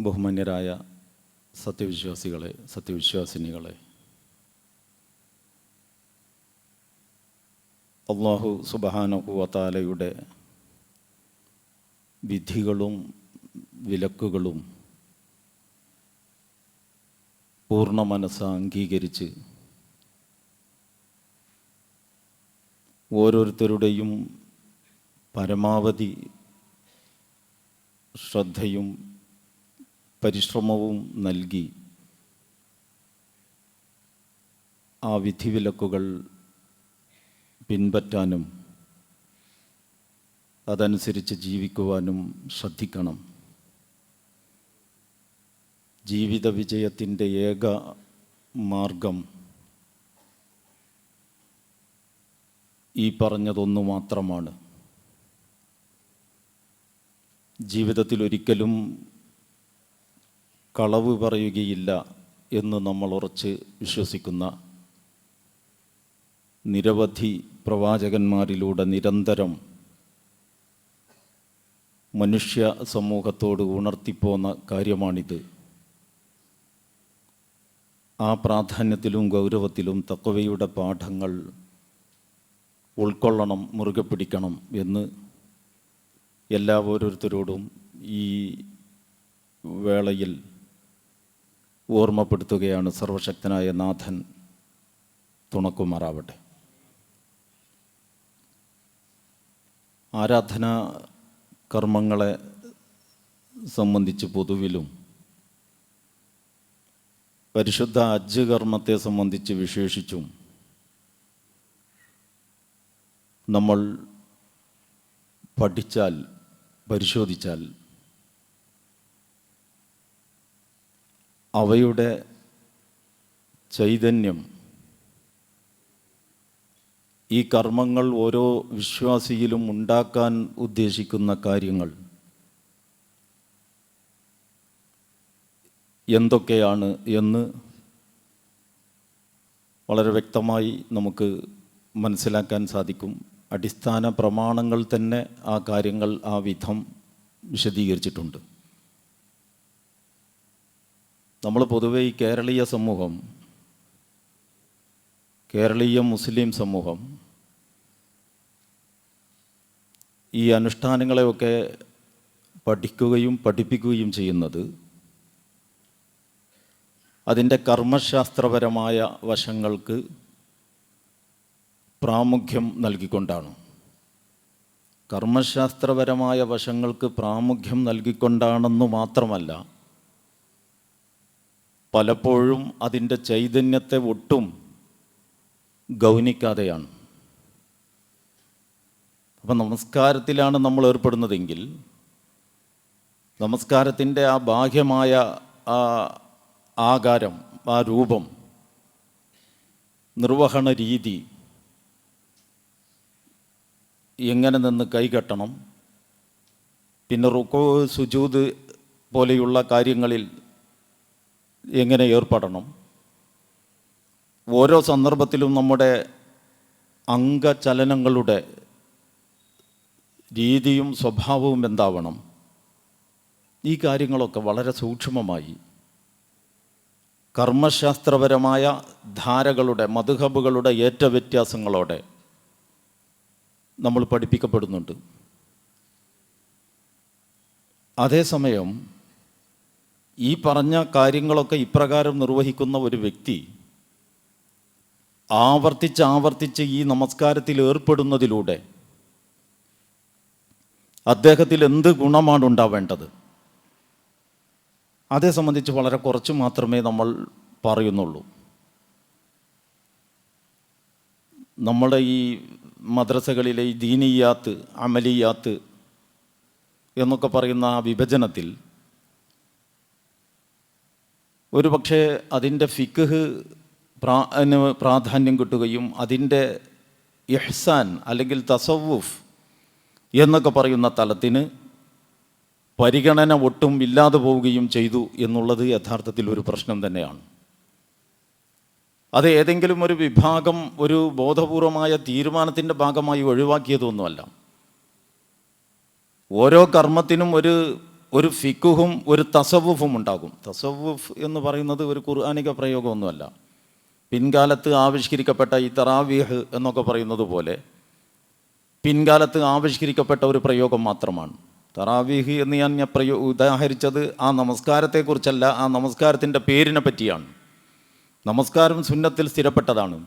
ബഹുമാന്യരായ സത്യവിശ്വാസികളെ സത്യവിശ്വാസിനികളെ. അള്ളാഹു സുബഹാനുഭവത്താലയുടെ വിധികളും വിലക്കുകളും പൂർണ മനസ്സ് അംഗീകരിച്ച് ഓരോരുത്തരുടെയും പരമാവധി ശ്രദ്ധയും പരിശ്രമവും നൽകി ആ വിധിവിലക്കുകൾ പിൻപറ്റാനും അതനുസരിച്ച് ജീവിക്കുവാനും ശ്രദ്ധിക്കണം. ജീവിത വിജയത്തിന്റെ ഏക മാർഗം ഈ പറഞ്ഞതൊന്നു മാത്രമാണ്. ജീവിതത്തിൽ ഒരിക്കലും കളവ് പറയുകയില്ല എന്ന് നമ്മൾ ഉറച്ച് വിശ്വസിക്കുന്ന നിരവധി പ്രവാചകന്മാരിലൂടെ നിരന്തരം മനുഷ്യ സമൂഹത്തോട് ഉണർത്തിപ്പോന്ന കാര്യമാണിത്. ആ പ്രാധാന്യത്തിലും ഗൗരവത്തിലും തക്കവയുടെ പാഠങ്ങൾ ഉൾക്കൊള്ളണം മുറുകെ പിടിക്കണം എന്ന് എല്ലാ ഓരോരുത്തരോടും ഈ വേളയിൽ ഓർമ്മപ്പെടുത്തുകയാണ് സർവശക്തനായ നാഥൻ തുണക്കുമാറാവട്ടെ. ആരാധന കർമ്മങ്ങളെ സംബന്ധിച്ച് പൊതുവിലും പരിശുദ്ധ അജ്ജ് കർമ്മത്തെ സംബന്ധിച്ച് വിശേഷിച്ചും നമ്മൾ പഠിച്ചാൽ പരിശോധിച്ചാൽ അവയുടെ ചൈതന്യം. ഈ കർമ്മങ്ങൾ ഓരോ വിശ്വാസിയിലും ഉണ്ടാക്കാൻ ഉദ്ദേശിക്കുന്ന കാര്യങ്ങൾ. എന്തൊക്കെയാണ് എന്ന് വളരെ വ്യക്തമായി നമുക്ക് മനസ്സിലാക്കാൻ സാധിക്കും. അടിസ്ഥാന പ്രമാണങ്ങൾ തന്നെ ആ കാര്യങ്ങൾ ആ വിധം വിശദീകരിച്ചിട്ടുണ്ട്. നമ്മൾ പൊതുവെ ഈ കേരളീയ സമൂഹം കേരളീയ മുസ്ലിം സമൂഹം ഈ അനുഷ്ഠാനങ്ങളെയൊക്കെ പഠിക്കുകയും പഠിപ്പിക്കുകയും ചെയ്യുന്നത് അതിന്റെ കർമ്മശാസ്ത്രപരമായ വശങ്ങൾക്ക് പ്രാമുഖ്യം നൽകിക്കൊണ്ടാണ്. കർമ്മശാസ്ത്രപരമായ വശങ്ങൾക്ക് പ്രാമുഖ്യം നൽകിക്കൊണ്ടാണെന്ന് മാത്രമല്ല പലപ്പോഴും അതിന്റെ ചൈതന്യത്തെ ഒട്ടും ഗൗനിക്കാതെയാണ്. അപ്പം നമസ്കാരത്തിലാണ് നമ്മൾ ഏർപ്പെടുന്നതെങ്കിൽ നമസ്കാരത്തിന്റെ ആ ബാഹ്യമായ ആ ആകാരം ആ രൂപം നിർവഹണ രീതി എങ്ങനെ നിന്ന് കൈകെട്ടണം പിന്നെ റുക്കോ സുജൂത് പോലെയുള്ള കാര്യങ്ങളിൽ എങ്ങനെ ഏർപ്പെടണം? ഓരോ സന്ദർഭത്തിലും നമ്മുടെ അംഗചലനങ്ങളുടെ രീതിയും സ്വഭാവവും എന്താവണം? ഈ കാര്യങ്ങളൊക്കെ വളരെ സൂക്ഷ്മമായി കർമ്മശാസ്ത്രപരമായ ധാരകളുടെ മധുഹബുകളുടെ ഏറ്റ വ്യത്യാസങ്ങളോടെ നമ്മൾ പഠിപ്പിക്കപ്പെടുന്നുണ്ട്. അതേസമയം ഈ പറഞ്ഞ കാര്യങ്ങളൊക്കെ ഇപ്രകാരം നിർവഹിക്കുന്ന ഒരു വ്യക്തി ആവർത്തിച്ച് ആവർത്തിച്ച് ഈ നമസ്കാരത്തിൽ ഏർപ്പെടുന്നതിലൂടെ അദ്ദേഹത്തിൽ എന്ത് ഗുണമാണ് ഉണ്ടാവേണ്ടത്? അതേ സംബന്ധിച്ച് വളരെ കുറച്ച് മാത്രമേ നമ്മൾ പറയുന്നുള്ളൂ. നമ്മുടെ ഈ മദ്രസകളിലെ ഈ ദീനിയാത്ത് അമലിയാത്ത് എന്നൊക്കെ പറയുന്ന ആ വിഭജനത്തിൽ ഒരു പക്ഷേ അതിന്റെ ഫിക്ഹ് പ്രാ പ്രാധാന്യം കിട്ടുകയും അതിന്റെ ഇഹ്സാൻ അല്ലെങ്കിൽ തസവുഫ് എന്നൊക്കെ പറയുന്ന തലത്തിന് പരിഗണന ഒട്ടും ഇല്ലാതെ പോവുകയും ചെയ്തു എന്നുള്ളത് യഥാർത്ഥത്തിൽ ഒരു പ്രശ്നം തന്നെയാണ്. അത് ഏതെങ്കിലും ഒരു വിഭാഗം ഒരു ബോധപൂർവമായ തീരുമാനത്തിന്റെ ഭാഗമായി ഒഴിവാക്കിയതൊന്നുമല്ല. ഓരോ കർമ്മത്തിനും ഒരു ഒരു ഫിക്കുഹും ഒരു തസവുഫും ഉണ്ടാകും. തസവുഫ് എന്ന് പറയുന്നത് ഒരു ഖുർആാനിക പ്രയോഗമൊന്നുമല്ല. പിൻകാലത്ത് ആവിഷ്കരിക്കപ്പെട്ട ഈ തറാവീഹ് എന്നൊക്കെ പറയുന്നത് പോലെ പിൻകാലത്ത് ആവിഷ്കരിക്കപ്പെട്ട ഒരു പ്രയോഗം മാത്രമാണ്. തറാവിഹ് എന്ന് ഞാൻ ഞാൻ പ്രയോ ഉദാഹരിച്ചത് ആ നമസ്കാരത്തെക്കുറിച്ചല്ല ആ നമസ്കാരത്തിന്റെ പേരിനെ പറ്റിയാണ്. നമസ്കാരം സുന്നത്തിൽ സ്ഥിരപ്പെട്ടതാണ്.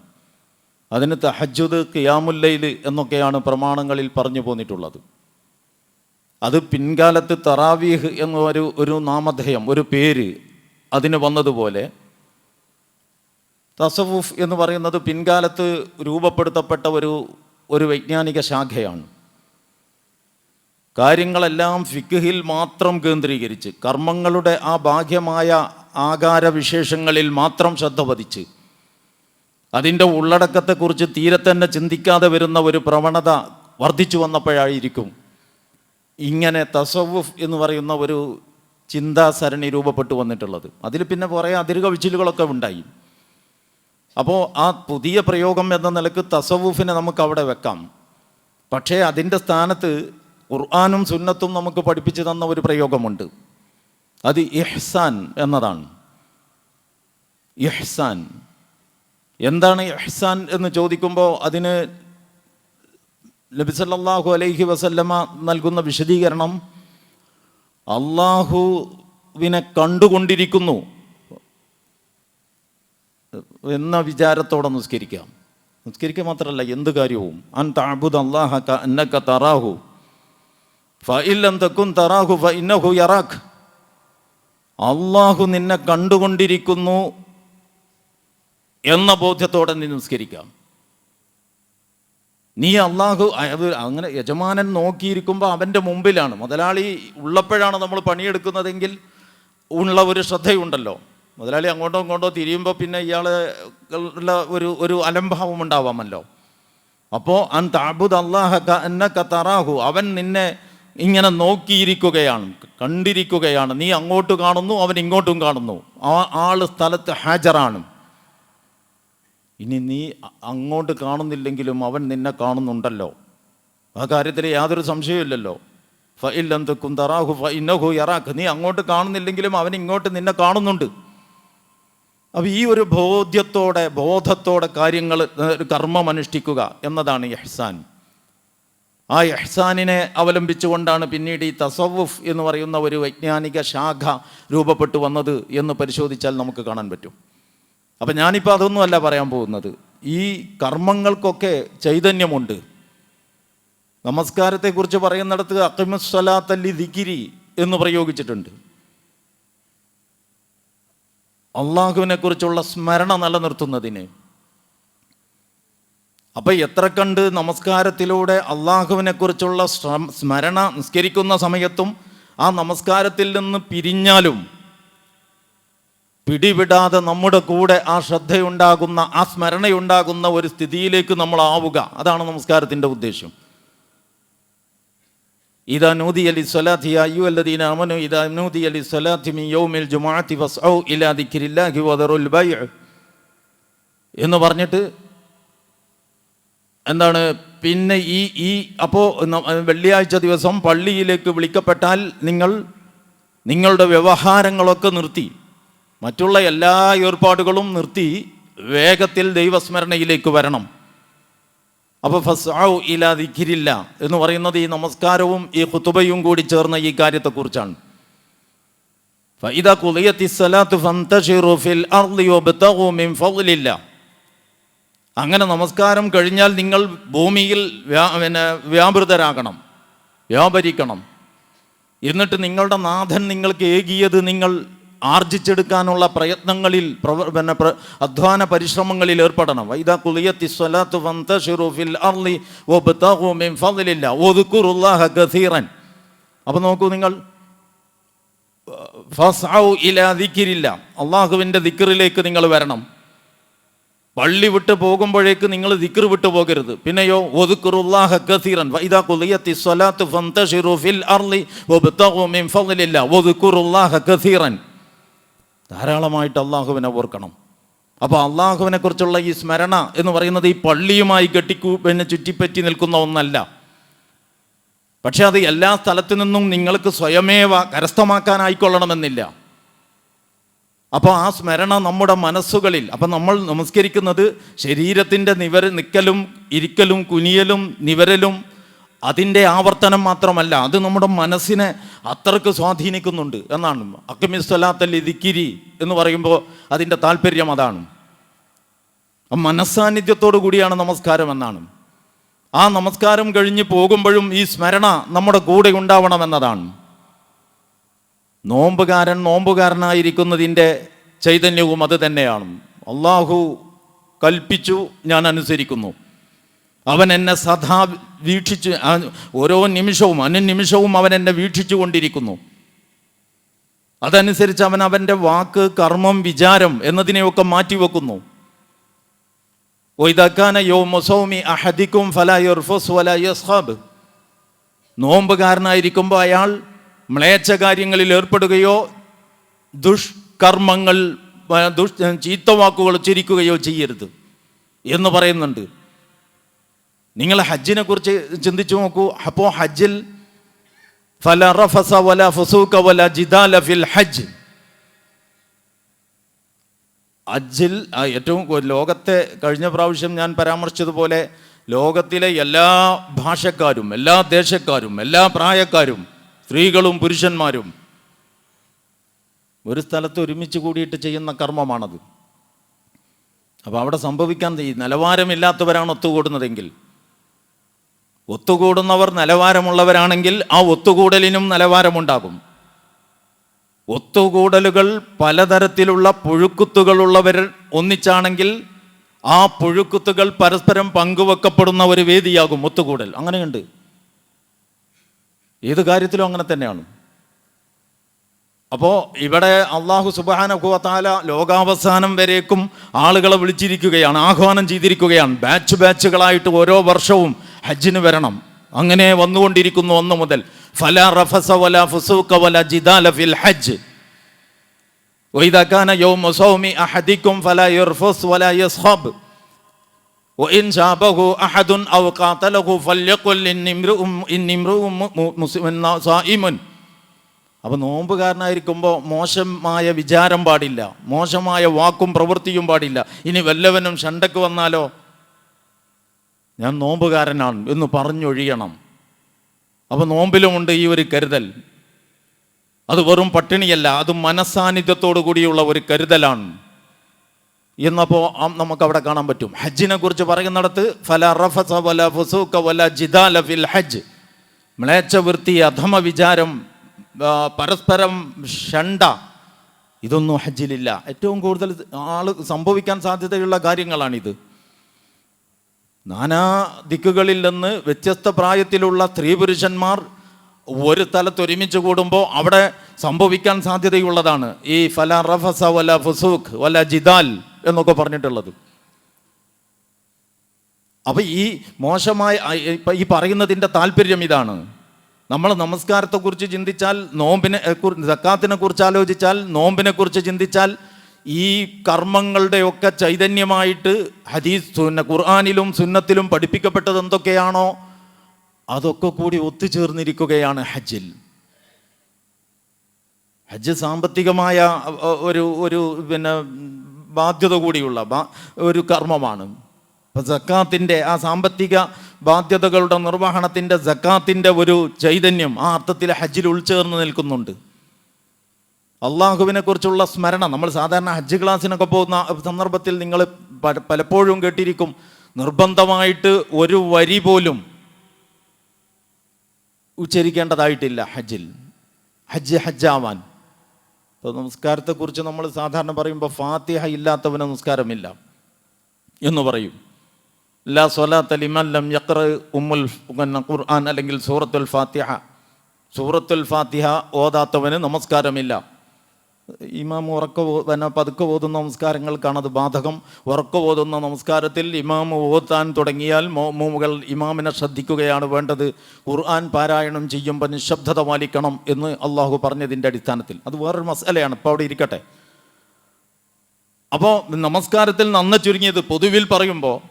അതിന് തഹജുദ് ഖിയാമുല്ലയിൽ എന്നൊക്കെയാണ് പ്രമാണങ്ങളിൽ പറഞ്ഞു പോന്നിട്ടുള്ളത്. അത് പിൻകാലത്ത് തറാവീഹ് എന്ന ഒരു ഒരു നാമധേയം ഒരു പേര് അതിന് വന്നതുപോലെ തസവുഫ് എന്ന് പറയുന്നത് പിൻകാലത്ത് രൂപപ്പെടുത്തപ്പെട്ട ഒരു ഒരു വൈജ്ഞാനിക ശാഖയാണ്. കാര്യങ്ങളെല്ലാം ഫിഖിൽ മാത്രം കേന്ദ്രീകരിച്ച് കർമ്മങ്ങളുടെ ആ ബാഹ്യമായ ആകാരവിശേഷങ്ങളിൽ മാത്രം ശ്രദ്ധ പതിച്ച് അതിന്റെ ഉള്ളടക്കത്തെക്കുറിച്ച് തീരെ തന്നെ ചിന്തിക്കാതെ വരുന്ന ഒരു പ്രവണത വർദ്ധിച്ചു വന്നപ്പോഴായിരിക്കും ഇങ്ങനെ തസവുഫ് എന്ന് പറയുന്ന ഒരു ചിന്താസരണി രൂപപ്പെട്ടു വന്നിട്ടുള്ളത്. അതിൽ പിന്നെ കുറേ അതിരുകവിച്ചിലുകളൊക്കെ ഉണ്ടായി. അപ്പോൾ ആ പുതിയ പ്രയോഗം എന്ന നിലയ്ക്ക് തസവുഫിനെ നമുക്ക് അവിടെ വെക്കാം. പക്ഷേ അതിന്റെ സ്ഥാനത്ത് ഖുർആാനും സുന്നത്തും നമുക്ക് പഠിപ്പിച്ചു തന്ന ഒരു പ്രയോഗമുണ്ട്. അത് ഇഹ്സാൻ എന്നതാണ്. ഇഹ്സാൻ. എന്താണ് ഇഹ്സാൻ എന്ന് ചോദിക്കുമ്പോൾ അതിന് നബിസല്ലാഹു അലൈഹി വസല്ലമ നൽകുന്ന വിശദീകരണം അള്ളാഹുവിനെ കണ്ടുകൊണ്ടിരിക്കുന്നു എന്ന വിചാരത്തോടെ നിസ്കരിക്കാം. നിസ്കരിക്കുക മാത്രമല്ല എന്ത് കാര്യവും? അൻ താബുദ് അള്ളാഹ എന്നൊക്കെ തറാഹു. ഫഇല്ലം തക്കുൻ തറാഹു ഫ ഇന്നഹു യറാഖ്. അള്ളാഹു നിന്നെ കണ്ടുകൊണ്ടിരിക്കുന്നു എന്ന ബോധ്യത്തോടെ നീ നിസ്കരിക്കാം. നീ അള്ളാഹു അത് അങ്ങനെ യജമാനൻ നോക്കിയിരിക്കുമ്പോൾ അവന്റെ മുമ്പിലാണ്. മുതലാളി ഉള്ളപ്പോഴാണ് നമ്മൾ പണിയെടുക്കുന്നതെങ്കിൽ ഉള്ള ഒരു ശ്രദ്ധയുണ്ടല്ലോ. മുതലാളി അങ്ങോട്ടോ ഇങ്ങോട്ടോ തിരിയുമ്പോൾ പിന്നെ ഇയാൾ ഉള്ള ഒരു ഒരു അലംഭാവം ഉണ്ടാവാമല്ലോ. അപ്പോൾ അൻ താബുദ് അള്ളാഹ എന്ന കത്തറാഹു അവൻ നിന്നെ ഇങ്ങനെ നോക്കിയിരിക്കുകയാണ് കണ്ടിരിക്കുകയാണ്. നീ അങ്ങോട്ട് കാണുന്നു അവൻ ഇങ്ങോട്ടും കാണുന്നു. ആ ആൾ സ്ഥലത്ത് ഹാജറാണ്. ഇനി നീ അങ്ങോട്ട് കാണുന്നില്ലെങ്കിലും അവൻ നിന്നെ കാണുന്നുണ്ടല്ലോ. ആ കാര്യത്തിൽ യാതൊരു സംശയമില്ലല്ലോ ഫ ഇല്ലെന്തുക്കും തറാഹു ഫ ഇന്നഹു യറാഖ്. നീ അങ്ങോട്ട് കാണുന്നില്ലെങ്കിലും അവൻ ഇങ്ങോട്ട് നിന്നെ കാണുന്നുണ്ട്. അപ്പോൾ ഈ ഒരു ബോധ്യത്തോടെ ബോധത്തോടെ കാര്യങ്ങൾ കർമ്മം അനുഷ്ഠിക്കുക എന്നതാണ് ഇഹ്സാൻ. ആ യഹ്സാനിനെ അവലംബിച്ചുകൊണ്ടാണ് പിന്നീട് ഈ തസവുഫ് എന്ന് പറയുന്ന ഒരു വൈജ്ഞാനിക ശാഖ രൂപപ്പെട്ടു വന്നത് എന്ന് പരിശോധിച്ചാൽ നമുക്ക് കാണാൻ പറ്റും. അപ്പം ഞാനിപ്പോൾ അതൊന്നും അല്ല പറയാൻ പോകുന്നത്. ഈ കർമ്മങ്ങൾക്കൊക്കെ ചൈതന്യമുണ്ട്. നമസ്കാരത്തെക്കുറിച്ച് പറയുന്നിടത്ത് അക്കിമസ്വലാത്തല്ലി ദിഗിരി എന്ന് പ്രയോഗിച്ചിട്ടുണ്ട്. അള്ളാഹുവിനെ കുറിച്ചുള്ള സ്മരണ നിലനിർത്തുന്നതിന്. അപ്പം എത്ര കണ്ട് നമസ്കാരത്തിലൂടെ അള്ളാഹുവിനെ കുറിച്ചുള്ള സ്മരണ നിസ്കരിക്കുന്ന സമയത്തും ആ നമസ്കാരത്തിൽ നിന്ന് പിരിഞ്ഞാലും പിടിവിടാതെ നമ്മുടെ കൂടെ ആ ശ്രദ്ധയുണ്ടാകുന്ന ആ സ്മരണയുണ്ടാകുന്ന ഒരു സ്ഥിതിയിലേക്ക് നമ്മൾ ആവുക. അതാണ് നമസ്കാരത്തിന്റെ ഉദ്ദേശം. ഇതാ നൂതി അലി സ്വലാത്തി അയ്യു അല്ലദീന അമനു ഇതാ നൂതി അലി സ്വലാത്തി മി യൗമിൽ ജുമാഅത്തി ഫസ്ഔ ഇലാ ദിക്രില്ലാഹി വദറുൽ ബൈഅ. എന്ന് പറഞ്ഞിട്ട് എന്താണ്? പിന്നെ ഈ ഈ അപ്പോൾ വെള്ളിയാഴ്ച ദിവസം പള്ളിയിലേക്ക് വിളിക്കപ്പെട്ടാൽ നിങ്ങൾ നിങ്ങളുടെ വ്യവഹാരങ്ങളൊക്കെ നിർത്തി. മറ്റുള്ള എല്ലാ ഏർപ്പാടുകളും നിർത്തി വേഗത്തിൽ ദൈവസ്മരണയിലേക്ക് വരണം അപ്പോൾ ഫസ്ഔ ഇലാ ദിക്രില്ല എന്ന് പറയുന്നത് ഈ നമസ്കാരവും ഈ ഖുതുബയും കൂടി ചേർന്ന ഈ കാര്യത്തെക്കുറിച്ചാണ് فإذا قضيت الصلاة فانتشروا في الأرض وابتغوا من فضل الله അങ്ങനെ നമസ്കാരം കഴിഞ്ഞാൽ നിങ്ങൾ ഭൂമിയിൽ വ്യാ- പിന്നെ വ്യാപൃതരാകണം വ്യാപരിക്കണം എന്നിട്ട് നിങ്ങളുടെ നാഥൻ നിങ്ങൾക്ക് ഏകിയത് നിങ്ങൾ ആർജിച്ചെടുക്കാനുള്ള പ്രയത്നങ്ങളിൽ പിന്നെ അധ്വാന പരിശ്രമങ്ങളിൽ ഏർപ്പെടണം. വൈദാ കുലിയത്തി സ്വലാത്തു ഫിൽ അർളി വബ്തഗു മിൻ ഫലില്ല വദ്കുറുല്ലാഹ കസീറൻ അപ്പോൾ നോക്കൂ നിങ്ങൾ ഫസ്ഔ ഇല ദിക്കിരില്ല അള്ളാഹുവിന്റെ ദിക്കറിലേക്ക് നിങ്ങൾ വരണം. പള്ളി വിട്ട് പോകുമ്പോഴേക്ക് നിങ്ങൾ ദിക്ർ വിട്ടു പോകരുത്. പിന്നെയോ ഒതുക്കുറുല്ലാഹ കസീറൻ വൈദാ കുലിയത്തി സ്വലാത്തു ഫിൽ അർളി വബ്തഗു മിൻ ഫലില്ല ഒതുക്കുറുല്ലാഹ കസീറൻ ധാരാളമായിട്ട് അള്ളാഹുവിനെ ഓർക്കണം. അപ്പോൾ അള്ളാഹുവിനെ കുറിച്ചുള്ള ഈ സ്മരണ എന്ന് പറയുന്നത് ഈ പള്ളിയുമായി കെട്ടിക്കൂ പിന്നെ ചുറ്റിപ്പറ്റി നിൽക്കുന്ന ഒന്നല്ല. പക്ഷെ അത് എല്ലാ സ്ഥലത്തു നിന്നും നിങ്ങൾക്ക് സ്വയമേവ കരസ്ഥമാക്കാനായിക്കൊള്ളണമെന്നില്ല. അപ്പോൾ ആ സ്മരണ നമ്മുടെ മനസ്സുകളിൽ അപ്പം നമ്മൾ നമസ്കരിക്കുന്നത് ശരീരത്തിന്റെ നിവര നിൽക്കലും ഇരിക്കലും കുനിയലും നിവരലും അതിന്റെ ആവർത്തനം മാത്രമല്ല അത് നമ്മുടെ മനസ്സിനെ അത്രയ്ക്ക് സ്വാധീനിക്കുന്നുണ്ട് എന്നാണ്. അക്കമിസ്വലാത്തൽ ഇതിക്കിരി എന്ന് പറയുമ്പോൾ അതിന്റെ താല്പര്യം അതാണ്. മനസ്സാന്നിധ്യത്തോടു കൂടിയാണ് നമസ്കാരം എന്നാണ്. ആ നമസ്കാരം കഴിഞ്ഞ് പോകുമ്പോഴും ഈ സ്മരണ നമ്മുടെ കൂടെ ഉണ്ടാവണം എന്നതാണ്. നോമ്പുകാരൻ നോമ്പുകാരനായിരിക്കുന്നതിന്റെ ചൈതന്യവും അത് തന്നെയാണ്. അള്ളാഹു കൽപ്പിച്ചു ഞാൻ അനുസരിക്കുന്നു. അവൻ എന്നെ സദാ വീക്ഷിച്ച് ഓരോ നിമിഷവും അനുനിമിഷവും അവൻ എന്നെ വീക്ഷിച്ചു കൊണ്ടിരിക്കുന്നു. അതനുസരിച്ച് അവൻ അവന്റെ വാക്ക് കർമ്മം വിചാരം എന്നതിനെയൊക്കെ മാറ്റിവെക്കുന്നു. നോമ്പുകാരനായിരിക്കുമ്പോൾ അയാൾ മ്ലേച്ഛ കാര്യങ്ങളിൽ ഏർപ്പെടുകയോ ദുഷ്കർമ്മങ്ങൾ ദുഷ് ചീത്തവാക്കുകൾ ഉച്ചരിക്കുകയോ ചെയ്യരുത് എന്ന് പറയുന്നുണ്ട്. നിങ്ങൾ ഹജ്ജിനെ കുറിച്ച് ചിന്തിച്ചു നോക്കൂ. അപ്പോൾ ഹജ്ജിൽ ഫല റഫസ വല ഫസൂക്ക വല ജിദാല ഫിൽ ഹജ്ജ്. ഹജ്ജിൽ ഏറ്റവും ലോകത്തെ കഴിഞ്ഞ പ്രാവശ്യം ഞാൻ പരാമർശിച്ചതുപോലെ ലോകത്തിലെ എല്ലാ ഭാഷക്കാരും എല്ലാ ദേശക്കാരും എല്ലാ പ്രായക്കാരും സ്ത്രീകളും പുരുഷന്മാരും ഒരു സ്ഥലത്ത് ഒരുമിച്ച് കൂടിയിട്ട് ചെയ്യുന്ന കർമ്മമാണത്. അപ്പോൾ അവിടെ സംഭവിക്കാൻ ഈ നിലവാരമില്ലാത്തവരാണ് ഒത്തുകൂടുന്നതെങ്കിൽ ഒത്തുകൂടുന്നവർ നിലവാരമുള്ളവരാണെങ്കിൽ ആ ഒത്തുകൂടലിനും നിലവാരമുണ്ടാകും. ഒത്തുകൂടലുകൾ പലതരത്തിലുള്ള പുഴുക്കുത്തുകളുള്ളവർ ഒന്നിച്ചാണെങ്കിൽ ആ പുഴുക്കുത്തുകൾ പരസ്പരം പങ്കുവെക്കപ്പെടുന്ന ഒരു വേദിയാകും ഒത്തുകൂടൽ. അങ്ങനെയുണ്ട്. ഏത് കാര്യത്തിലും അങ്ങനെ തന്നെയാണ്. അപ്പോൾ ഇവിടെ അള്ളാഹു സുബാനഹുവത്താല ലോകാവസാനം വരേക്കും ആളുകളെ വിളിച്ചിരിക്കുകയാണ് ആഹ്വാനം ചെയ്തിരിക്കുകയാണ്. ബാച്ച് ബാച്ചുകളായിട്ട് ഓരോ വർഷവും ഹജ്ജിന് വരണം അങ്ങനെ വന്നുകൊണ്ടിരിക്കുന്നു ഒന്ന് മുതൽ ഫല റഫസ വല ഫുസൂക്ക വല ജിദാല ഫിൽ ഹജ്ജ് وإذا كان يوم صوم أحدكم فلا يرفث ولا يصخب وإن شابه أحد أو قاتله فليقل إني امرؤ إني امرؤ م- مسلم صائم അപ്പോൾ നോമ്പുകാരനായിരിക്കുമ്പോൾ മോശമായ വിചാരം പാടില്ല മോശമായ വാക്കും പ്രവൃത്തിയും പാടില്ല ഇനി വല്ലവനും ഷണ്ടക്ക് വന്നാലോ ഞാൻ നോമ്പുകാരനാണ് എന്ന് പറഞ്ഞൊഴിയണം. അപ്പോൾ നോമ്പിലുമുണ്ട് ഈ ഒരു കരുതൽ. അത് വെറും പട്ടിണിയല്ല അത് മനസാന്നിധ്യത്തോടു കൂടിയുള്ള ഒരു കരുതലാണ്. എന്നപ്പോൾ നമുക്ക് അവിടെ കാണാൻ പറ്റും. ഹജ്ജിനെ കുറിച്ച് പറയുന്നിടത്ത് ഫല റഫസ വല ഫുസൂക്ക വല ജിദാല ഫിൽ ഹജ്ജ്. മ്ലേച്ച വൃത്തി അധമ വിചാരം പരസ്പരം ഷണ്ട. ഇതൊന്നും ഹജ്ജിലില്ല. ഏറ്റവും കൂടുതൽ ആൾ സംഭവിക്കാൻ സാധ്യതയുള്ള കാര്യങ്ങളാണിത്. നാനാ ദിക്കുകളിൽ നിന്ന് വ്യത്യസ്ത പ്രായത്തിലുള്ള സ്ത്രീ പുരുഷന്മാർ ഒരു സ്ഥലത്ത് ഒരുമിച്ച് കൂടുമ്പോൾ അവിടെ സംഭവിക്കാൻ സാധ്യതയുള്ളതാണ്. ഈ ഫല റഫസ വല ഫുസൂഖ് വല ജിദാൽ എന്നൊക്കെ പറഞ്ഞിട്ടുള്ളത്. അപ്പൊ ഈ മോശമായ ഈ പറയുന്നതിന്റെ താല്പര്യം ഇതാണ്. നമ്മൾ നമസ്കാരത്തെക്കുറിച്ച് ചിന്തിച്ചാൽ നോമ്പിനെ കുറിച്ച് ആലോചിച്ചാൽ നോമ്പിനെ കുറിച്ച് ചിന്തിച്ചാൽ ഈ കർമ്മങ്ങളുടെയൊക്കെ ചൈതന്യമായിട്ട് ഹദീസ് സുന്ന ഖുർആാനിലും സുന്നത്തിലും പഠിപ്പിക്കപ്പെട്ടത് എന്തൊക്കെയാണോ അതൊക്കെ കൂടി ഒത്തുചേർന്നിരിക്കുകയാണ് ഹജ്ജിൽ. ഹജ്ജ് സാമ്പത്തികമായ ഒരു ഒരു പിന്നെ ബാധ്യത കൂടിയുള്ള ഒരു കർമ്മമാണ്. അപ്പം സക്കാത്തിന്റെ ആ സാമ്പത്തിക ബാധ്യതകളുടെ നിർവഹണത്തിന്റെ സക്കാത്തിന്റെ ഒരു ചൈതന്യം ആ അർത്ഥത്തിൽ ഹജ്ജിൽ ഉൾച്ചേർന്ന് നിൽക്കുന്നുണ്ട്. അള്ളാഹുവിനെ കുറിച്ചുള്ള സ്മരണ. നമ്മൾ സാധാരണ ഹജ്ജ് ക്ലാസ്സിനൊക്കെ പോകുന്ന സന്ദർഭത്തിൽ നിങ്ങൾ പലപ്പോഴും കേട്ടിരിക്കും നിർബന്ധമായിട്ട് ഒരു വരി പോലും ഉച്ചരിക്കേണ്ടതായിട്ടില്ല ഹജ്ജിൽ. ഹജ്ജ് ഹജ്ജാവാൻ. ഇപ്പോൾ നമസ്കാരത്തെക്കുറിച്ച് നമ്മൾ സാധാരണ പറയുമ്പോൾ ഫാത്തിഹ ഇല്ലാത്തവന് നമസ്കാരമില്ല എന്ന് പറയും. ലാ സൊലാത്ത് അലിമല്ലം യക്ര ഉമ്മുൽ ഖുർആൻ അല്ലെങ്കിൽ സൂറത്തുൽ ഫാത്തിഹ. സൂറത്തുൽ ഫാത്തിഹ ഓതാത്തവന് നമസ്കാരമില്ല. ഇമാം ഉറക്ക പിന്നെ പതുക്കെ ഓതുന്ന നമസ്കാരങ്ങൾക്കാണ് അത് ബാധകം. ഉറക്ക ഓതുന്ന നമസ്കാരത്തിൽ ഇമാം ഓത്താൻ തുടങ്ങിയാൽ മോമുകൾ ഇമാമിനെ ശ്രദ്ധിക്കുകയാണ് വേണ്ടത്. ഖുർആൻ പാരായണം ചെയ്യുമ്പോൾ നിശബ്ദത പാലിക്കണം എന്ന് അള്ളാഹു പറഞ്ഞതിന്റെ അടിസ്ഥാനത്തിൽ. അത് വേറൊരു മസാലയാണ്. ഇപ്പോൾ അവിടെ ഇരിക്കട്ടെ. അപ്പോൾ നമസ്കാരത്തിൽ നന്ന ചുരുങ്ങിയത് പൊതുവിൽ പറയുമ്പോൾ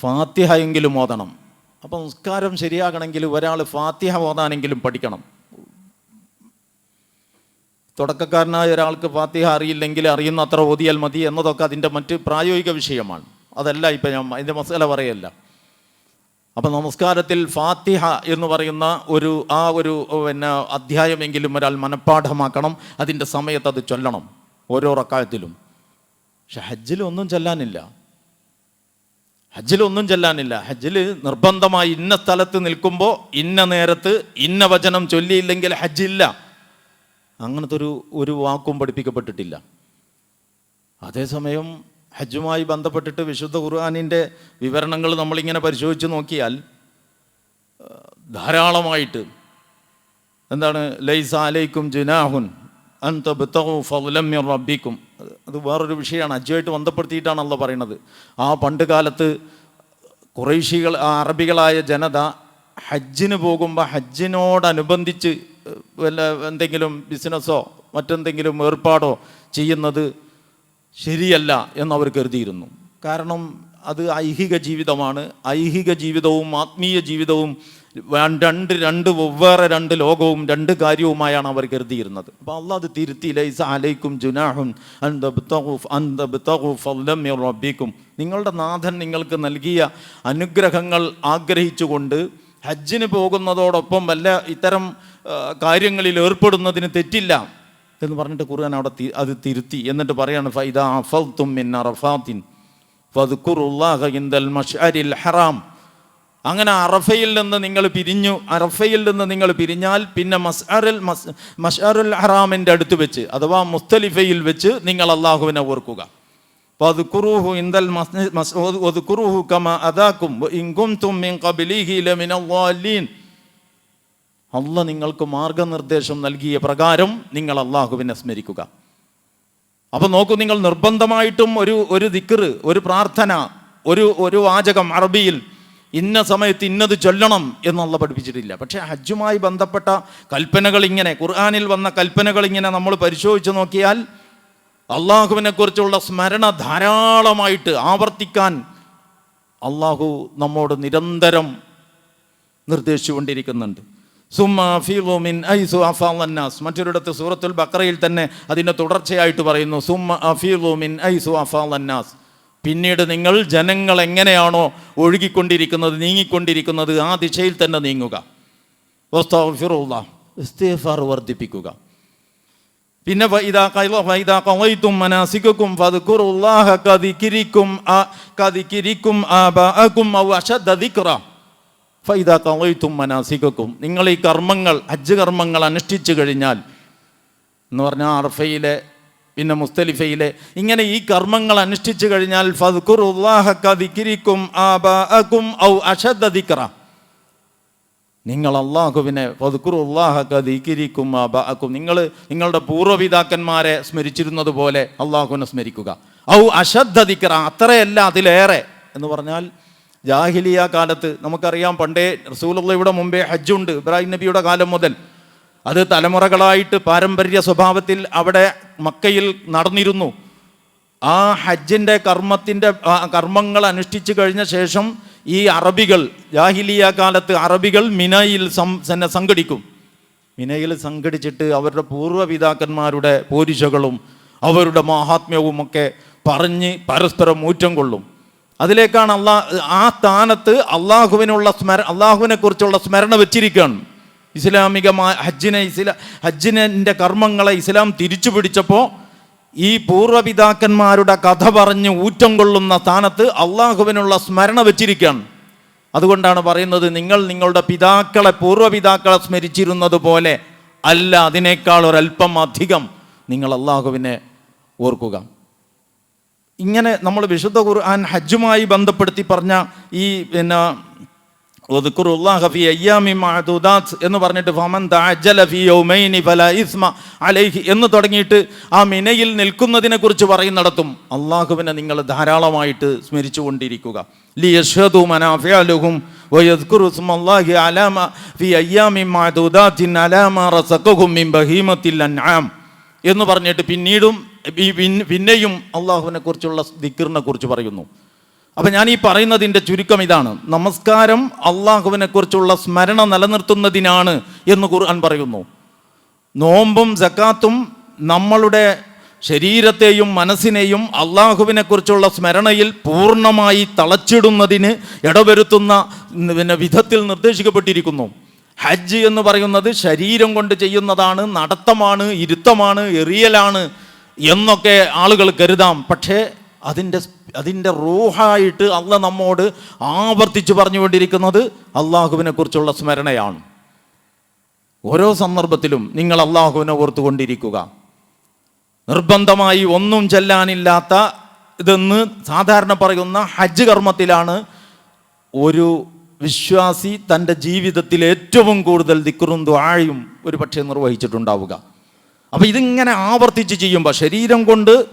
ഫാത്തിഹ എങ്കിലും ഓതണം. അപ്പോൾ നമസ്കാരം ശരിയാകണമെങ്കിൽ ഒരാൾ ഫാത്തിഹ ഓതാനെങ്കിലും പഠിക്കണം. തുടക്കക്കാരനായ ഒരാൾക്ക് ഫാത്തിഹ അറിയില്ലെങ്കിൽ അറിയുന്ന അത്ര ഓതിയാൽ മതി എന്നതൊക്കെ അതിന്റെ മറ്റ് പ്രായോഗിക വിഷയമാണ്. അതല്ല ഇപ്പം ഞാൻ അതിന്റെ മസാല പറയല്ല. അപ്പം നമസ്കാരത്തിൽ ഫാത്തിഹ എന്ന് പറയുന്ന ഒരു ആ ഒരു പിന്നെ അധ്യായമെങ്കിലും ഒരാൾ മനഃപ്പാഠമാക്കണം അതിന്റെ സമയത്ത് അത് ചൊല്ലണം ഓരോ റക്കായത്തിലും. പക്ഷെ ഹജ്ജിലൊന്നും ചെല്ലാനില്ല. ഹജ്ജിലൊന്നും ചെല്ലാനില്ല. ഹജ്ജിൽ നിർബന്ധമായി ഇന്ന സ്ഥലത്ത് നിൽക്കുമ്പോൾ ഇന്ന നേരത്ത് ഇന്ന വചനം ചൊല്ലിയില്ലെങ്കിൽ ഹജ്ജില്ല. അങ്ങനത്തെ ഒരു ഒരു വാക്കും പഠിപ്പിക്കപ്പെട്ടിട്ടില്ല. അതേസമയം ഹജ്ജുമായി ബന്ധപ്പെട്ടിട്ട് വിശുദ്ധ ഖുർആാനിന്റെ വിവരണങ്ങൾ നമ്മളിങ്ങനെ പരിശോധിച്ച് നോക്കിയാൽ ധാരാളമായിട്ട് എന്താണ് ലൈസ അലൈക്കും ജുനാഹുൻ അന്ത ബിത്തഹു ഫലമ്യ റബ്ബിക്കും. അത് വേറൊരു വിഷയമാണ് ഹജ്ജുമായിട്ട് ബന്ധപ്പെടുത്തിയിട്ടാണല്ലോ പറയുന്നത്. ആ പണ്ട് കാലത്ത് കുറേശികൾ അറബികളായ ജനത ഹജ്ജിന് പോകുമ്പോൾ ഹജ്ജിനോടനുബന്ധിച്ച് വല്ല എന്തെങ്കിലും ബിസിനസ്സോ മറ്റെന്തെങ്കിലും ഏർപ്പാടോ ചെയ്യുന്നത് ശരിയല്ല എന്നവർ കരുതിയിരുന്നു. കാരണം അത് ഐഹിക ജീവിതമാണ്. ഐഹിക ജീവിതവും ആത്മീയ ജീവിതവും രണ്ട് രണ്ട് വെവ്വേറെ രണ്ട് ലോകവും രണ്ട് കാര്യവുമായാണ് അവർ കരുതിയിരുന്നത്. അപ്പോൾ അള്ളാഹ് അത് തിരുത്തി ലൈസ അലൈക്കും ജുനാഹും റബ്ബിക്കും. നിങ്ങളുടെ നാഥൻ നിങ്ങൾക്ക് നൽകിയ അനുഗ്രഹങ്ങൾ ആഗ്രഹിച്ചുകൊണ്ട് ഹജ്ജിന് പോകുന്നതോടൊപ്പം വല്ല ഇത്തരം കാര്യങ്ങളിൽ ഏർപ്പെടുന്നതിന് തെറ്റില്ല എന്ന് പറഞ്ഞിട്ട് ഖുർആൻ അവിടെ അത് തിരുത്തി. എന്നിട്ട് പറയാണ് ഫൈദ അഫൗത്തും മിൻ ഹറാം. അങ്ങനെ അറഫയിൽ നിന്ന് നിങ്ങൾ പിരിഞ്ഞു അറഫയിൽ നിന്ന് നിങ്ങൾ പിരിഞ്ഞാൽ പിന്നെ മസ്അറുൽ മസ് മഷ്അറുൽ ഹറാമിന്റെ അടുത്ത് വെച്ച് അഥവാ മുസ്തലിഫയിൽ വെച്ച് നിങ്ങൾ അള്ളാഹുവിനെ ഓർക്കുക. ളാലീൻ അല്ല നിങ്ങൾക്ക് മാർഗനിർദ്ദേശം നൽകിയ പ്രകാരം നിങ്ങൾ അള്ളാഹുവിനെ സ്മരിക്കുക. അപ്പോൾ നോക്കൂ നിങ്ങൾ നിർബന്ധമായിട്ടും ഒരു ഒരു ദിക്കറ് ഒരു പ്രാർത്ഥന ഒരു ഒരു വാചകം അറബിയിൽ ഇന്ന സമയത്ത് ഇന്നത് ചൊല്ലണം എന്നുള്ള പഠിപ്പിച്ചിട്ടില്ല. പക്ഷേ ഹജ്ജുമായി ബന്ധപ്പെട്ട കൽപ്പനകൾ ഇങ്ങനെ ഖുർആാനിൽ വന്ന കൽപ്പനകൾ ഇങ്ങനെ നമ്മൾ പരിശോധിച്ച് നോക്കിയാൽ അള്ളാഹുവിനെ കുറിച്ചുള്ള സ്മരണ ധാരാളമായിട്ട് ആവർത്തിക്കാൻ അള്ളാഹു നമ്മോട് നിരന്തരം നിർദ്ദേശിച്ചുകൊണ്ടിരിക്കുന്നുണ്ട്. ഐസു മറ്റൊരിടത്ത് സൂറത്തുൽ ബക്രയിൽ തന്നെ അതിന്റെ തുടർച്ചയായിട്ട് പറയുന്നു സുമ്മ അഫീലു മിൻ ഐസു അഫാലന്നാസ് പിന്നീട് നിങ്ങൾ ജനങ്ങൾ എങ്ങനെയാണോ ഒഴുകിക്കൊണ്ടിരിക്കുന്നത് നീങ്ങിക്കൊണ്ടിരിക്കുന്നത് ആ ദിശയിൽ തന്നെ നീങ്ങുക. ഇസ്തിഗ്ഫാർ വർദ്ധിപ്പിക്കുക. പിന്നെ ആബാഅക്കും ഔ നിങ്ങൾ ഈ കർമ്മങ്ങൾ ഹജ്ജ് കർമ്മങ്ങൾ അനുഷ്ഠിച്ചു കഴിഞ്ഞാൽ എന്ന് പറഞ്ഞാൽ അർഫയിലെ പിന്നെ മുസ്തലിഫയിലെ ഇങ്ങനെ ഈ കർമ്മങ്ങൾ അനുഷ്ഠിച്ചു കഴിഞ്ഞാൽ ഫദ്കുറുല്ലാഹ കദികിരിക്കും ആബാഅക്കും ഔ അശദ്ദ നിങ്ങൾ അള്ളാഹുവിനെ ഫതുക്കുറുല്ലാഹും അബാക്കും നിങ്ങൾ നിങ്ങളുടെ പൂർവപിതാക്കന്മാരെ സ്മരിച്ചിരുന്നത് പോലെ അള്ളാഹുവിനെ സ്മരിക്കുക. ഔ അശദ്ധതിക്കറ അത്രയല്ല അതിലേറെ. എന്ന് പറഞ്ഞാൽ ജാഹിലിയ കാലത്ത് നമുക്കറിയാം പണ്ടേ റസൂലുള്ളയുടെ മുമ്പേ ഹജ്ജുണ്ട് ഇബ്രാഹിം നബിയുടെ കാലം മുതൽ. അത് തലമുറകളായിട്ട് പാരമ്പര്യ സ്വഭാവത്തിൽ അവിടെ മക്കയിൽ നടന്നിരുന്നു. ആ ഹജ്ജിന്റെ കർമ്മത്തിന്റെ കർമ്മങ്ങൾ അനുഷ്ഠിച്ചു കഴിഞ്ഞ ശേഷം ഈ അറബികൾ ജാഹിലിയ കാലത്ത് അറബികൾ മിനയിൽ സം തന്നെ സംഘടിക്കും. മിനയിൽ സംഘടിച്ചിട്ട് അവരുടെ പൂർവപിതാക്കന്മാരുടെ പോരിശകളും അവരുടെ മാഹാത്മ്യവും ഒക്കെ പറഞ്ഞ് പരസ്പരം ഊറ്റം കൊള്ളും. അതിലേക്കാണ് അള്ളാ ആ സ്ഥാനത്ത് അള്ളാഹുവിനുള്ള സ്മര അള്ളാഹുവിനെ കുറിച്ചുള്ള സ്മരണ വെച്ചിരിക്കുകയാണ് ഇസ്ലാമികമായ ഹജ്ജിനെ ഇസ്ലാ ഹജ്ജിനെ കർമ്മങ്ങളെ ഇസ്ലാം തിരിച്ചു പിടിച്ചപ്പോൾ ഈ പൂർവപിതാക്കന്മാരുടെ കഥ പറഞ്ഞ് ഊറ്റം കൊള്ളുന്ന സ്ഥാനത്ത് അള്ളാഹുവിനുള്ള സ്മരണ വെച്ചിരിക്കുകയാണ്. അതുകൊണ്ടാണ് പറയുന്നത് നിങ്ങൾ നിങ്ങളുടെ പിതാക്കളെ പൂർവപിതാക്കളെ സ്മരിച്ചിരുന്നത് പോലെ അല്ല അതിനേക്കാൾ ഒരല്പം അധികം നിങ്ങൾ അള്ളാഹുവിനെ ഓർക്കുക. ഇങ്ങനെ നമ്മൾ വിശുദ്ധ ഖുർആൻ ഹജ്ജുമായി ബന്ധപ്പെടുത്തി പറഞ്ഞ ഈ പിന്നെ ഒതുക്കുറുല്ലാഹ ഫി അയ്യാമി മഅദൂദാത്ത് എന്ന് പറഞ്ഞിട്ട് എന്ന് തുടങ്ങിയിട്ട് ആ മിനയിൽ നിൽക്കുന്നതിനെ കുറിച്ച് പറയുന്നിടത്തും അള്ളാഹുവിനെ നിങ്ങൾ ധാരാളമായിട്ട് സ്മരിച്ചു കൊണ്ടിരിക്കുക എന്ന് പറഞ്ഞിട്ട് പിന്നീടും പിന്നെയും അള്ളാഹുവിനെ കുറിച്ചുള്ള ദിക്കറിനെ കുറിച്ച് പറയുന്നു. അപ്പം ഞാൻ ഈ പറയുന്നതിന്റെ ചുരുക്കം ഇതാണ്. നമസ്കാരം അള്ളാഹുവിനെ കുറിച്ചുള്ള സ്മരണ നിലനിർത്തുന്നതിനാണ് എന്ന് ഖുർആൻ പറയുന്നു. നോമ്പും ജക്കാത്തും നമ്മളുടെ ശരീരത്തെയും മനസ്സിനെയും അള്ളാഹുവിനെ കുറിച്ചുള്ള സ്മരണയിൽ പൂർണമായി തളച്ചിടുന്നതിന് ഇടവരുത്തുന്ന പിന്നെ വിധത്തിൽ നിർദ്ദേശിക്കപ്പെട്ടിരിക്കുന്നു. ഹജ്ജ് എന്ന് പറയുന്നത് ശരീരം കൊണ്ട് ചെയ്യുന്നതാണ് നടത്തമാണ് ഇരുത്തമാണ് എറിയലാണ് എന്നൊക്കെ ആളുകൾ കരുതാം. പക്ഷേ അതിന്റെ അതിന്റെ റൂഹായിട്ട് അല്ല നമ്മോട് ആവർത്തിച്ച് പറഞ്ഞുകൊണ്ടിരിക്കുന്നത് അള്ളാഹുവിനെ കുറിച്ചുള്ള സ്മരണയാണ്. ഓരോ സന്ദർഭത്തിലും നിങ്ങൾ അള്ളാഹുവിനെ ഓർത്തുകൊണ്ടിരിക്കുക. നിർബന്ധമായി ഒന്നും ചെല്ലാനില്ലാത്ത ഇതെന്ന് സാധാരണ പറയുന്ന ഹജ്ജ് കർമ്മത്തിലാണ് ഒരു വിശ്വാസി തന്റെ ജീവിതത്തിൽ ഏറ്റവും കൂടുതൽ ദിക്കറും ദ്വാഴയും ഒരു പക്ഷേ നിർവഹിച്ചിട്ടുണ്ടാവുക. അപ്പോൾ ഇതിങ്ങനെ ആവർത്തിച്ച് ചെയ്യുമ്പോൾ ശരീരം കൊണ്ട്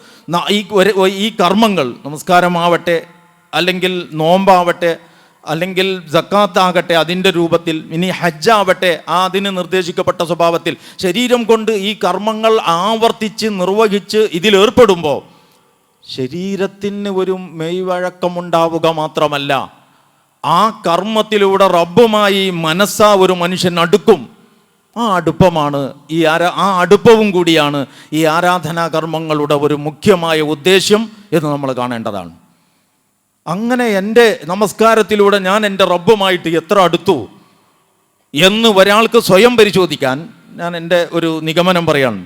ഈ ഈ കർമ്മങ്ങൾ നമസ്കാരമാവട്ടെ അല്ലെങ്കിൽ നോമ്പാവട്ടെ അല്ലെങ്കിൽ ജക്കാത്താകട്ടെ അതിന്റെ രൂപത്തിൽ ഇനി ഹജ്ജാവട്ടെ ആ അതിന് നിർദ്ദേശിക്കപ്പെട്ട സ്വഭാവത്തിൽ ശരീരം കൊണ്ട് ഈ കർമ്മങ്ങൾ ആവർത്തിച്ച് നിർവഹിച്ച് ഇതിലേർപ്പെടുമ്പോൾ ശരീരത്തിന് ഒരു മെയ്വഴക്കമുണ്ടാവുക മാത്രമല്ല ആ കർമ്മത്തിലൂടെ റബ്ബുമായി മനസ്സാ ഒരു മനുഷ്യൻ അടുക്കും. ആ അടുപ്പമാണ്. ഈ ആരാ ആ അടുപ്പവും കൂടിയാണ് ഈ ആരാധനാ കർമ്മങ്ങളുടെ ഒരു മുഖ്യമായ ഉദ്ദേശ്യം എന്ന് നമ്മൾ കാണേണ്ടതാണ്. അങ്ങനെ എന്റെ നമസ്കാരത്തിലൂടെ ഞാൻ എന്റെ റബ്ബുമായിട്ട് എത്ര അടുത്തു? എന്ന് ഒരാൾക്ക് സ്വയം പരിശോധിക്കാൻ ഞാൻ എന്റെ ഒരു നിഗമനം പറയാണ്.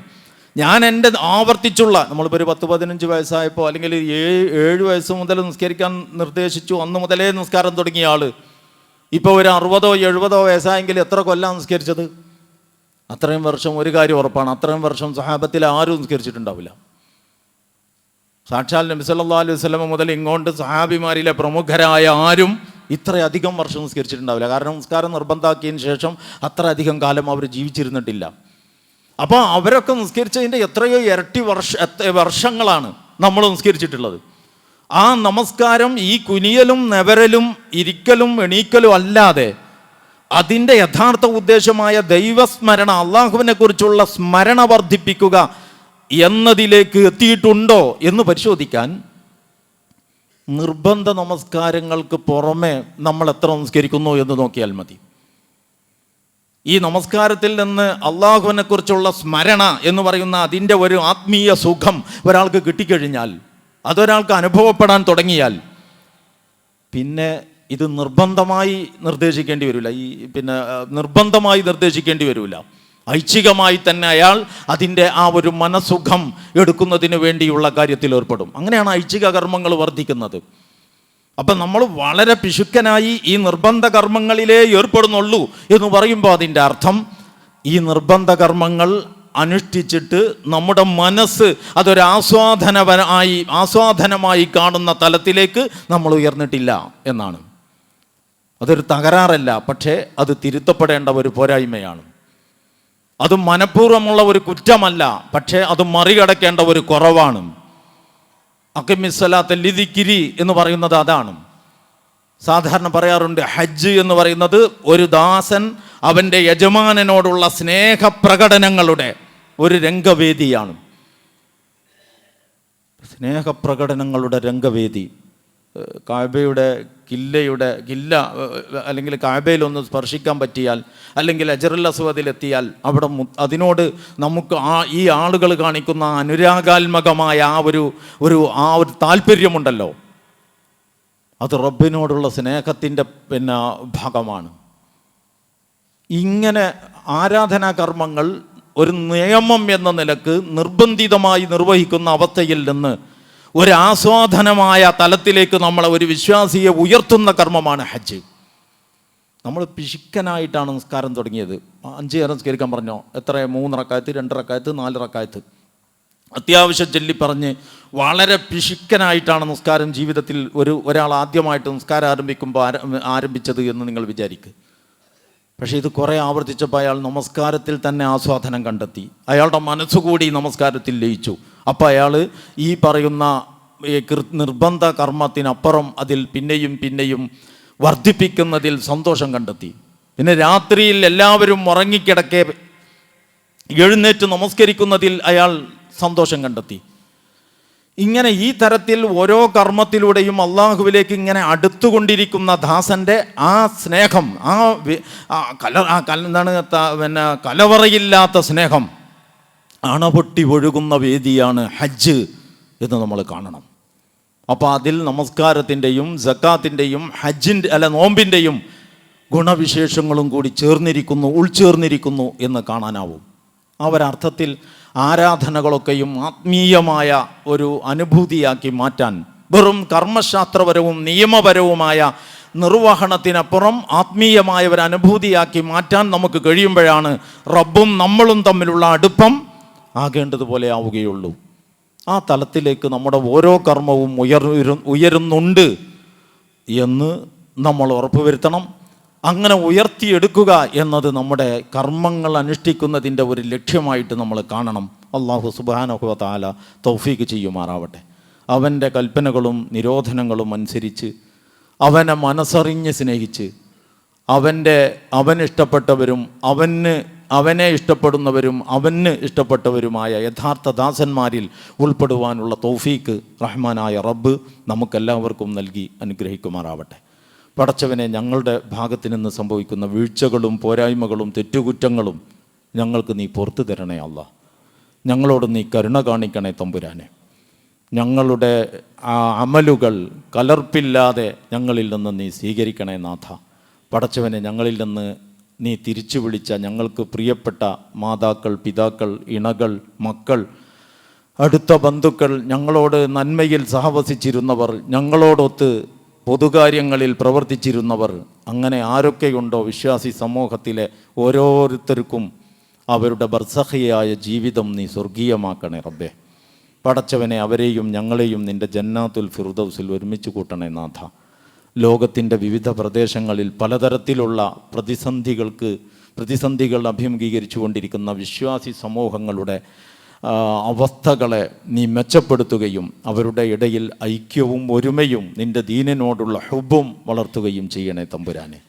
ഞാൻ എന്റെ ആവർത്തിച്ചുള്ള നമ്മളിപ്പോൾ ഒരു പത്ത് പതിനഞ്ച് വയസ്സായപ്പോൾ അല്ലെങ്കിൽ ഏഴ് ഏഴ് വയസ്സ് മുതൽ നിസ്കരിക്കാൻ നിർദ്ദേശിച്ചു അന്ന് മുതലേ നിസ്കാരം തുടങ്ങിയ ആൾ ഇപ്പോൾ ഒരു അറുപതോ എഴുപതോ വയസ്സായെങ്കിൽ എത്ര കൊല്ലം നിസ്കരിച്ചത്? അത്രയും വർഷം ഒരു കാര്യം ഉറപ്പാണ്. അത്രയും വർഷം സഹാബത്തിൽ ആരും നിസ്കരിച്ചിട്ടുണ്ടാവില്ല. സാക്ഷാൽ നബി സല്ലല്ലാഹു അലൈഹി വസല്ലം മുതൽ ഇങ്ങോട്ട് സഹാബിമാരിലെ പ്രമുഖരായ ആരും ഇത്രയധികം വർഷം നിസ്കരിച്ചിട്ടുണ്ടാവില്ല. കാരണം നിസ്കാരം നിർബന്ധമാക്കിയതിന് ശേഷം അത്ര അധികം കാലം അവർ ജീവിച്ചിരുന്നിട്ടില്ല. അപ്പോൾ അവരൊക്കെ നിസ്കരിച്ചതിന്റെ എത്രയോ ഇരട്ടി വർഷ വർഷങ്ങളാണ് നമ്മൾ നിസ്കരിച്ചിട്ടുള്ളത്. ആ നമസ്കാരം ഈ കുനിയലും നെവരലും ഇരിക്കലും എണീക്കലും അല്ലാതെ അതിന്റെ യഥാർത്ഥ ഉദ്ദേശമായ ദൈവസ്മരണ അള്ളാഹുവിനെ കുറിച്ചുള്ള സ്മരണ വർദ്ധിപ്പിക്കുക എന്നതിലേക്ക് എത്തിയിട്ടുണ്ടോ എന്ന് പരിശോധിക്കാൻ നിർബന്ധ നമസ്കാരങ്ങൾക്ക് പുറമെ നമ്മൾ എത്ര നമസ്കരിക്കുന്നു എന്ന് നോക്കിയാൽ മതി. ഈ നമസ്കാരത്തിൽ നിന്ന് അള്ളാഹുവിനെ കുറിച്ചുള്ള സ്മരണ എന്ന് പറയുന്ന അതിന്റെ ഒരു ആത്മീയ സുഖം ഒരാൾക്ക് കിട്ടിക്കഴിഞ്ഞാൽ അതൊരാൾക്ക് അനുഭവപ്പെടാൻ തുടങ്ങിയാൽ പിന്നെ ഇത് നിർബന്ധമായി നിർദ്ദേശിക്കേണ്ടി വരില്ല. ഈ പിന്നെ നിർബന്ധമായി നിർദ്ദേശിക്കേണ്ടി വരില്ല. ഐച്ഛികമായി തന്നെ അയാൾ അതിന്റെ ആ ഒരു മനസുഖം എടുക്കുന്നതിന് വേണ്ടിയുള്ള കാര്യത്തിൽ ഏർപ്പെടും. അങ്ങനെയാണ് ഐച്ഛിക കർമ്മങ്ങൾ വർദ്ധിക്കുന്നത്. അപ്പം നമ്മൾ വളരെ പിശുക്കനായി ഈ നിർബന്ധ കർമ്മങ്ങളിലേ ഏർപ്പെടുന്നുള്ളൂ എന്ന് പറയുമ്പോൾ അതിന്റെ അർത്ഥം ഈ നിർബന്ധ കർമ്മങ്ങൾ അനുഷ്ഠിച്ചിട്ട് നമ്മുടെ മനസ്സ് അതൊരു ആസ്വാദനപരമായി ആസ്വാദനമായി കാണുന്ന തലത്തിലേക്ക് നമ്മൾ ഉയർന്നിട്ടില്ല എന്നാണ്. അതൊരു തകരാറല്ല പക്ഷേ അത് തിരുത്തപ്പെടേണ്ട ഒരു പോരായ്മയാണ്. അത് മനഃപൂർവമുള്ള ഒരു കുറ്റമല്ല പക്ഷേ അത് മറികടക്കേണ്ട ഒരു കുറവാണ്. അക്കിമിസ്വലാത്ത ലിതിക്കിരി എന്ന് പറയുന്നത് അതാണ്. സാധാരണ പറയാറുണ്ട് ഹജ്ജ് എന്ന് പറയുന്നത് ഒരു ദാസൻ അവന്റെ യജമാനനോടുള്ള സ്നേഹപ്രകടനങ്ങളുടെ ഒരു രംഗവേദിയാണ്. സ്നേഹപ്രകടനങ്ങളുടെ രംഗവേദി കാബയുടെ കില്ലയുടെ കില്ല അല്ലെങ്കിൽ കാബയിലൊന്ന് സ്പർശിക്കാൻ പറ്റിയാൽ അല്ലെങ്കിൽ അജറുൽ അസ്വദിലെത്തിയാൽ അവിടെ അതിനോട് നമുക്ക് ആ ഈ ആളുകൾ കാണിക്കുന്ന അനുരാഗാത്മകമായ ആ ഒരു ഒരു ആ ഒരു താല്പര്യമുണ്ടല്ലോ അത് റബ്ബിനോടുള്ള സ്നേഹത്തിന്റെ പിന്നെ ഭാഗമാണ്. ഇങ്ങനെ ആരാധനാ കർമ്മങ്ങൾ ഒരു നിയമം എന്ന നിലയ്ക്ക് നിർബന്ധിതമായി നിർവഹിക്കുന്ന അവസ്ഥയിൽ നിന്ന് ഒരു ആസ്വാദനമായ തലത്തിലേക്ക് നമ്മളെ ഒരു വിശ്വാസിയെ ഉയർത്തുന്ന കർമ്മമാണ് ഹജ്ജ്. നമ്മൾ പിശുക്കനായിട്ടാണ് നിസ്കാരം തുടങ്ങിയത്. അഞ്ച് നേരം നിസ്കരിക്കാൻ പറഞ്ഞോ? എത്ര? മൂന്നിറക്കായത്ത് രണ്ടിറക്കായത്ത് നാലിറക്കായത്ത് അത്യാവശ്യം ചൊല്ലി പറഞ്ഞ് വളരെ പിശുക്കനായിട്ടാണ് നിസ്കാരം ജീവിതത്തിൽ ഒരു ഒരാൾ ആദ്യമായിട്ട് നിസ്കാരം ആരംഭിക്കുമ്പോൾ ആര- ആരംഭിച്ചത് എന്ന് നിങ്ങൾ വിചാരിക്കുക പക്ഷേ ഇത് കുറേ ആവർത്തിച്ചപ്പോൾ അയാൾ നമസ്കാരത്തിൽ തന്നെ ആസ്വാദനം കണ്ടെത്തി. അയാളുടെ മനസ്സുകൂടി നമസ്കാരത്തിൽ ലയിച്ചു. അപ്പോൾ അയാൾ ഈ പറയുന്ന നിർബന്ധ കർമ്മത്തിനപ്പുറം അതിൽ പിന്നെയും പിന്നെയും വർദ്ധിപ്പിക്കുന്നതിൽ സന്തോഷം കണ്ടെത്തി. പിന്നെ രാത്രിയിൽ എല്ലാവരും ഉറങ്ങിക്കിടക്കെ എഴുന്നേറ്റ് നമസ്കരിക്കുന്നതിൽ അയാൾ സന്തോഷം കണ്ടെത്തി. ഇങ്ങനെ ഈ തരത്തിൽ ഓരോ കർമ്മത്തിലൂടെയും അള്ളാഹുവിലേക്ക് ഇങ്ങനെ അടുത്തുകൊണ്ടിരിക്കുന്ന ദാസന്റെ ആ സ്നേഹം ആ കല എന്താണ് പിന്നെ കലവറയില്ലാത്ത സ്നേഹം അണപൊട്ടി ഒഴുകുന്ന വേദിയാണ് ഹജ്ജ് എന്ന് നമ്മൾ കാണണം. അപ്പോൾ അതിൽ നമസ്കാരത്തിന്റെയും ജക്കാത്തിന്റെയും ഹജ്ജിന്റെ അല്ല നോമ്പിന്റെയും ഗുണവിശേഷങ്ങളും കൂടി ചേർന്നിരിക്കുന്നു ഉൾച്ചേർന്നിരിക്കുന്നു എന്ന് കാണാനാവും. ആ ഒരർത്ഥത്തിൽ ആരാധനകളൊക്കെയും ആത്മീയമായ ഒരു അനുഭൂതിയാക്കി മാറ്റാൻ വെറും കർമ്മശാസ്ത്രപരവും നിയമപരവുമായ നിർവഹണത്തിനപ്പുറം ആത്മീയമായ ഒരു അനുഭൂതിയാക്കി മാറ്റാൻ നമുക്ക് കഴിയുമ്പോഴാണ് റബ്ബും നമ്മളും തമ്മിലുള്ള അടുപ്പം ആകേണ്ടതുപോലെ ആവുകയുള്ളൂ. ആ തലത്തിലേക്ക് നമ്മുടെ ഓരോ കർമ്മവും ഉയർ ഉയരുന്നുണ്ട് എന്ന് നമ്മൾ ഉറപ്പുവരുത്തണം അങ്ങനെ ഉയർത്തിയെടുക്കുക എന്നത് നമ്മുടെ കർമ്മങ്ങൾ അനുഷ്ഠിക്കുന്നതിന്റെ ഒരു ലക്ഷ്യമായിട്ട് നമ്മൾ കാണണം. അള്ളാഹു സുബാനഹു താല തൗഫീക്ക് ചെയ്യുമാറാവട്ടെ. അവന്റെ കൽപ്പനകളും നിരോധനങ്ങളും അനുസരിച്ച് അവനെ മനസ്സറിഞ്ഞ് സ്നേഹിച്ച് അവന്റെ അവനിഷ്ടപ്പെട്ടവരും അവന് അവനെ ഇഷ്ടപ്പെടുന്നവരും അവന് ഇഷ്ടപ്പെട്ടവരുമായ യഥാർത്ഥ ദാസന്മാരിൽ ഉൾപ്പെടുവാനുള്ള തോഫീക്ക് റഹ്മാനായ റബ്ബ് നമുക്കെല്ലാവർക്കും നൽകി അനുഗ്രഹിക്കുമാറാവട്ടെ. പടച്ചവനെ ഞങ്ങളുടെ ഭാഗത്ത് നിന്ന് സംഭവിക്കുന്ന വീഴ്ചകളും പോരായ്മകളും തെറ്റുകുറ്റങ്ങളും ഞങ്ങൾക്ക് നീ പുറത്തു തരണേ അല്ല. ഞങ്ങളോട് നീ കരുണ കാണിക്കണേ തമ്പുരാനെ. ഞങ്ങളുടെ ആ അമലുകൾ കലർപ്പില്ലാതെ ഞങ്ങളിൽ നിന്ന് നീ സ്വീകരിക്കണേ നാഥ. പടച്ചവനെ ഞങ്ങളിൽ നിന്ന് നീ തിരിച്ചു വിളിച്ച ഞങ്ങൾക്ക് പ്രിയപ്പെട്ട മാതാക്കൾ പിതാക്കൾ ഇണകൾ മക്കൾ അടുത്ത ബന്ധുക്കൾ ഞങ്ങളോട് നന്മയിൽ സഹവസിച്ചിരുന്നവർ ഞങ്ങളോടൊത്ത് പൊതുകാര്യങ്ങളിൽ പ്രവർത്തിച്ചിരുന്നവർ അങ്ങനെ ആരൊക്കെയുണ്ടോ വിശ്വാസി സമൂഹത്തിലെ ഓരോരുത്തർക്കും അവരുടെ ബർസഹയായ ജീവിതം നീ സ്വർഗീയമാക്കണേ റബ്ബേ. പടച്ചവനെ അവരെയും ഞങ്ങളെയും നിന്റെ ജന്നാത്തുൽ ഫിറുദൗസിൽ ഒരുമിച്ച് കൂട്ടണേ നാഥ. ലോകത്തിന്റെ വിവിധ പ്രദേശങ്ങളിൽ പലതരത്തിലുള്ള പ്രതിസന്ധികൾക്ക് പ്രതിസന്ധികൾ അഭിമുഖീകരിച്ചു കൊണ്ടിരിക്കുന്ന വിശ്വാസി സമൂഹങ്ങളുടെ അവസ്ഥകളെ നീ മെച്ചപ്പെടുത്തുകയും അവരുടെ ഇടയിൽ ഐക്യവും ഒരുമയും നിന്റെ ദീനനോടുള്ള ഹുബും വളർത്തുകയും ചെയ്യണേ തമ്പുരാനെ.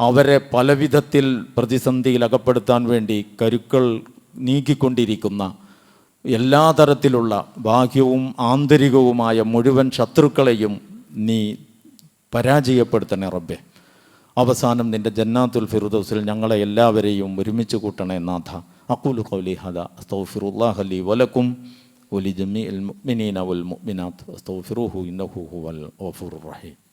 അവരെ പലവിധത്തിൽ പ്രതിസന്ധിയിൽ അകപ്പെടുത്താൻ വേണ്ടി കരുക്കൾ നീക്കിക്കൊണ്ടിരിക്കുന്ന എല്ലാ തരത്തിലുള്ള ബാഹ്യവും ആന്തരികവുമായ മുഴുവൻ ശത്രുക്കളെയും നീ പരാജയപ്പെടുത്തണേ റബ്ബെ. അവസാനം നിന്റെ ജന്നാത്തുൽ ഫിറുദൗസിൽ ഞങ്ങളെ എല്ലാവരെയും ഒരുമിച്ച് കൂട്ടണേ നാഥ. അഖൂലു കൗലി ഹദ. അസ്തഗ്ഫിറുല്ലാഹ ഫിറുല്ലാഹലി വലക്കും ഒലി ജമി അൽ മുഅ്മിനീന വൽ മുഅ്മിനാത്ത്. അസ്തഗ്ഫിറുഹു ഇന്നഹു ഹുവൽ ഗഫൂറുർ റഹീം.